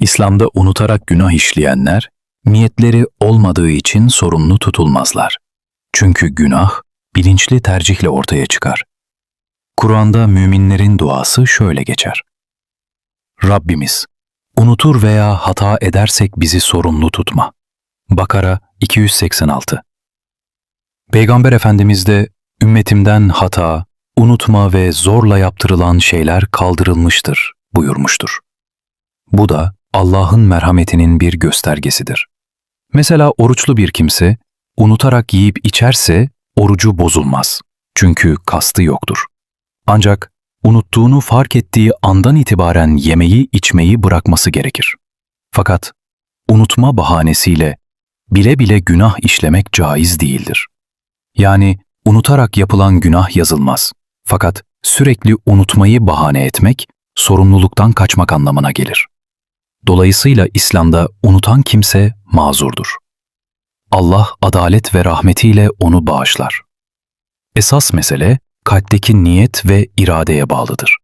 İslam'da unutarak günah işleyenler, niyetleri olmadığı için sorumlu tutulmazlar. Çünkü günah, bilinçli tercihle ortaya çıkar. Kur'an'da müminlerin duası şöyle geçer. Rabbimiz, unutur veya hata edersek bizi sorumlu tutma. Bakara 286 Peygamber Efendimiz de ümmetimden hata, unutma ve zorla yaptırılan şeyler kaldırılmıştır buyurmuştur. Bu da Allah'ın merhametinin bir göstergesidir. Mesela oruçlu bir kimse unutarak yiyip içerse orucu bozulmaz. Çünkü kastı yoktur. Ancak unuttuğunu fark ettiği andan itibaren yemeği içmeyi bırakması gerekir. Fakat unutma bahanesiyle bile bile günah işlemek caiz değildir. Yani unutarak yapılan günah yazılmaz. Fakat sürekli unutmayı bahane etmek sorumluluktan kaçmak anlamına gelir. Dolayısıyla İslam'da unutan kimse mazurdur. Allah adalet ve rahmetiyle onu bağışlar. Esas mesele kalpteki niyet ve iradeye bağlıdır.